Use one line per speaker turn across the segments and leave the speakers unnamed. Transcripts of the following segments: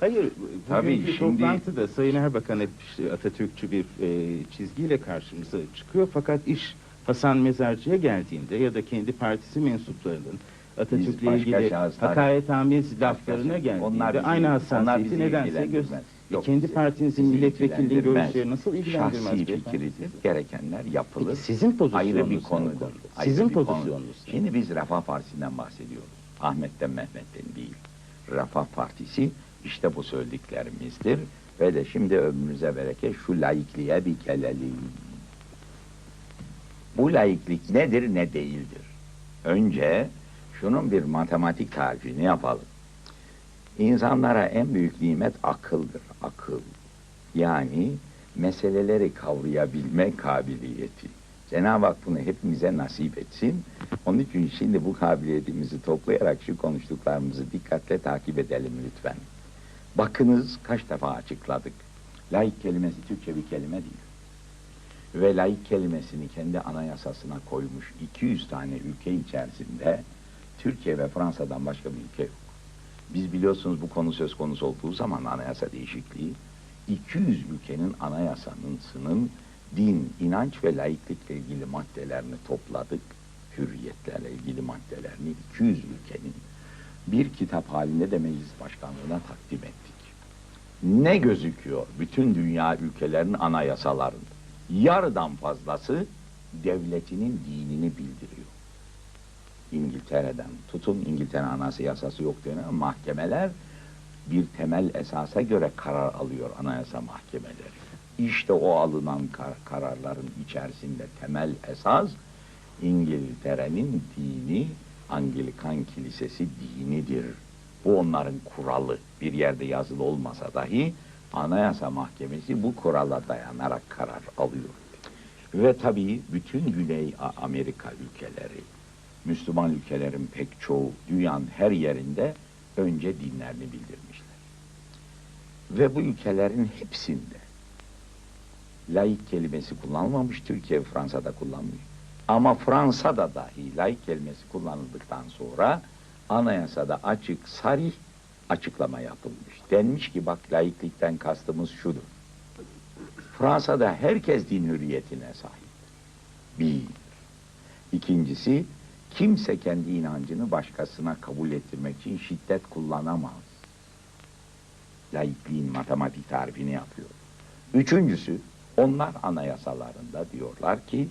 Hayır,
Tabii,
bugünkü
şimdi-
toplantıda Sayın Erbakan hep işte Atatürkçü bir e, çizgiyle karşımıza çıkıyor. Fakat iş Hasan Mezarcı'ya geldiğinde ya da kendi partisi mensuplarının Atatürk'le
başka
ilgili
şahıslar-
hakaretamiz laflarına
Onlar
geldiğinde
bizi-
aynı
onlar
hassasiyeti
bizi
nedense
ilgilendirmez.
göster.
Yok,
kendi
bizi-
partinizin
bizi
milletvekilliği
ilgilendirmez.
görüşleri nasıl ilgilendirmez
Şahsi
beyefendi?
fikridir. Gerekenler yapılır.
Peki sizin pozisyonunuz
Ayrı bir
ne bu
konudur.
konuda?
Ayrı
Sizin
bir
pozisyonunuz ne?
Şimdi biz Refah Partisi'nden bahsediyoruz. Ahmet'ten Mehmet'ten değil. Refah Partisi işte bu söylediklerimizdir. Ve de şimdi ömrünüze bereket şu laikliğe bir gelelim. Bu laiklik nedir ne değildir? Önce şunun bir matematik tarifini yapalım. İnsanlara en büyük nimet akıldır. Akıl. Yani meseleleri kavrayabilme kabiliyeti. Cenab-ı Hak bunu hepimize nasip etsin. Onun için şimdi bu kabiliyetimizi toplayarak şu konuştuklarımızı dikkatle takip edelim lütfen. Bakınız kaç defa açıkladık. Laik kelimesi Türkçe bir kelime değil. Ve laik kelimesini kendi anayasasına koymuş 200 tane ülke içerisinde Türkiye ve Fransa'dan başka bir ülke yok. Biz biliyorsunuz bu konu söz konusu olduğu zaman anayasa değişikliği 200 ülkenin anayasasının din, inanç ve laiklikle ilgili maddelerini topladık. Hürriyetlerle ilgili maddelerini 200 ülkenin bir kitap halinde de meclis başkanlığına takdim ettik. Ne gözüküyor bütün dünya ülkelerinin anayasalarında? Yarıdan fazlası devletinin dinini bildiriyor. İngiltere'den tutun İngiltere anayasa yasası yok denen mahkemeler bir temel esasa göre karar alıyor anayasa mahkemeleri. İşte o alınan kar- kararların içerisinde temel esas İngiltere'nin dini Anglikan Kilisesi dinidir. Bu onların kuralı. Bir yerde yazılı olmasa dahi Anayasa Mahkemesi bu kurala dayanarak karar alıyor. Ve tabii bütün Güney Amerika ülkeleri, Müslüman ülkelerin pek çoğu dünyanın her yerinde önce dinlerini bildirmişler. Ve bu ülkelerin hepsinde laik kelimesi kullanılmamış, Türkiye ve Fransa'da kullanılmış. Ama Fransa'da dahi laik kelimesi kullanıldıktan sonra anayasada açık, sarih açıklama yapılmış. Denmiş ki bak laiklikten kastımız şudur. Fransa'da herkes din hürriyetine sahip. Bir. İkincisi, kimse kendi inancını başkasına kabul ettirmek için şiddet kullanamaz. Laikliğin matematik tarifini yapıyor. Üçüncüsü, onlar anayasalarında diyorlar ki,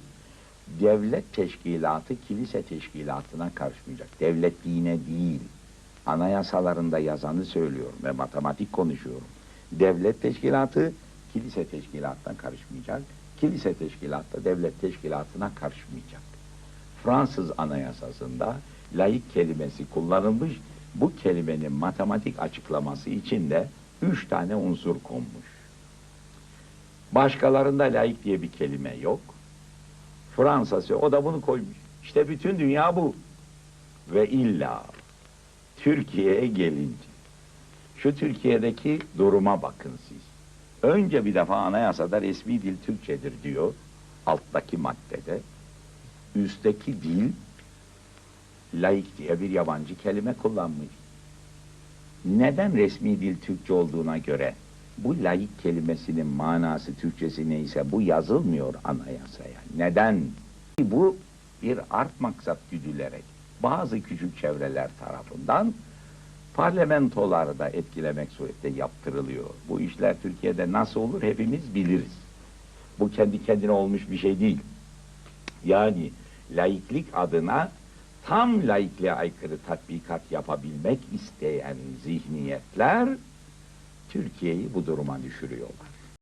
devlet teşkilatı kilise teşkilatına karışmayacak. Devlet dine değil. Anayasalarında yazanı söylüyorum ve matematik konuşuyorum. Devlet teşkilatı kilise teşkilatına karışmayacak. Kilise teşkilatı devlet teşkilatına karışmayacak. Fransız anayasasında laik kelimesi kullanılmış. Bu kelimenin matematik açıklaması için de üç tane unsur konmuş. Başkalarında laik diye bir kelime yok. Fransa'sı o da bunu koymuş. İşte bütün dünya bu. Ve illa Türkiye'ye gelince şu Türkiye'deki duruma bakın siz. Önce bir defa anayasada resmi dil Türkçedir diyor alttaki maddede. Üstteki dil laik diye bir yabancı kelime kullanmış. Neden resmi dil Türkçe olduğuna göre bu laik kelimesinin manası Türkçesi neyse bu yazılmıyor anayasaya. Neden? Bu bir art maksat güdülerek bazı küçük çevreler tarafından parlamentoları da etkilemek surette yaptırılıyor. Bu işler Türkiye'de nasıl olur hepimiz biliriz. Bu kendi kendine olmuş bir şey değil. Yani laiklik adına tam laikliğe aykırı tatbikat yapabilmek isteyen zihniyetler Türkiye'yi bu duruma düşürüyorlar.